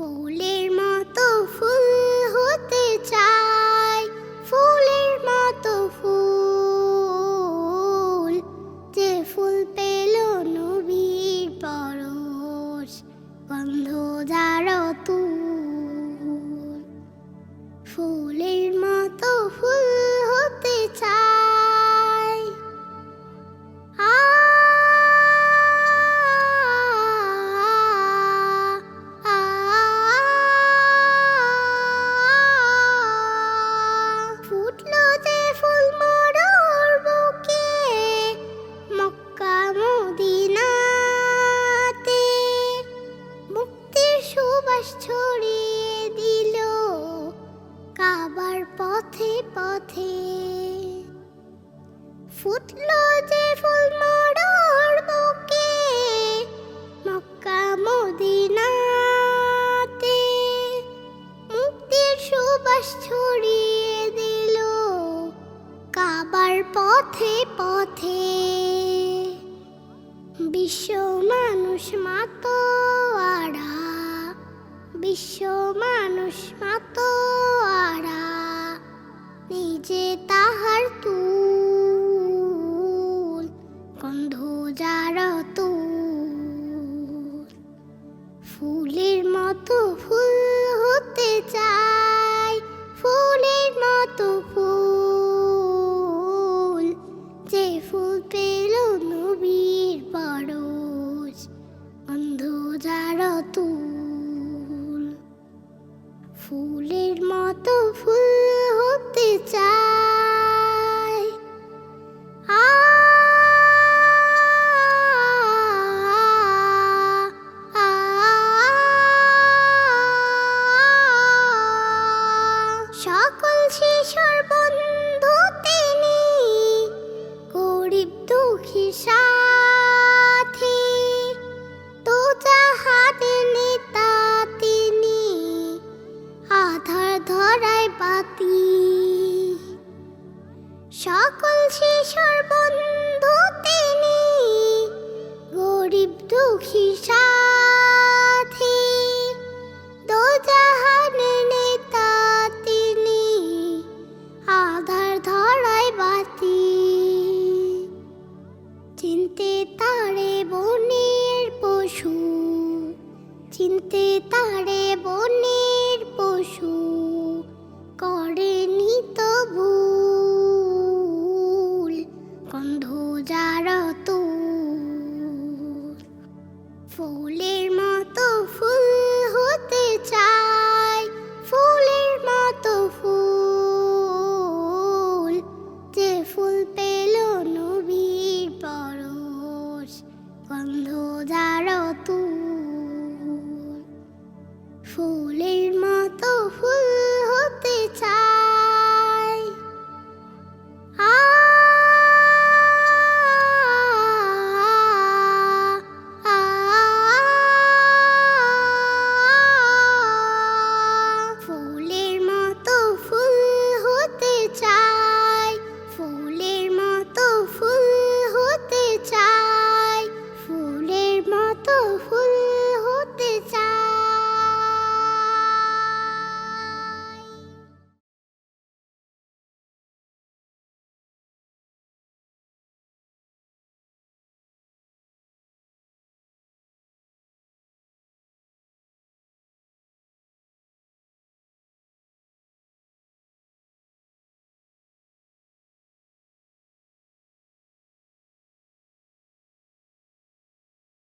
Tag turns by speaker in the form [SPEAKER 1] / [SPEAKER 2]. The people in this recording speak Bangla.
[SPEAKER 1] ফুলের মতো সুবাস ছড়িয়ে দিল কাবার পথে পথে। ফুটলো যে ফুল মরর বুকে মক্কা মদিনাতে। মুক্তির সুবাস ছড়িয়ে দিল কাবার পথে পথে। বিশ্ব মানুষ মাত আড়া বিশ্ব মানুষ মাত আরা নিজে তাহার তুল ফুল হতে আ সকল শিশুর বন্ধু শিশুর বন্ধু তিনি গরিব দুঃখী সাথী নেতা তিনি। আধার বাতি। চিনতে তারে বনের পশু, চিনতে তারে বনের পশু। করেনি ফুলের মতো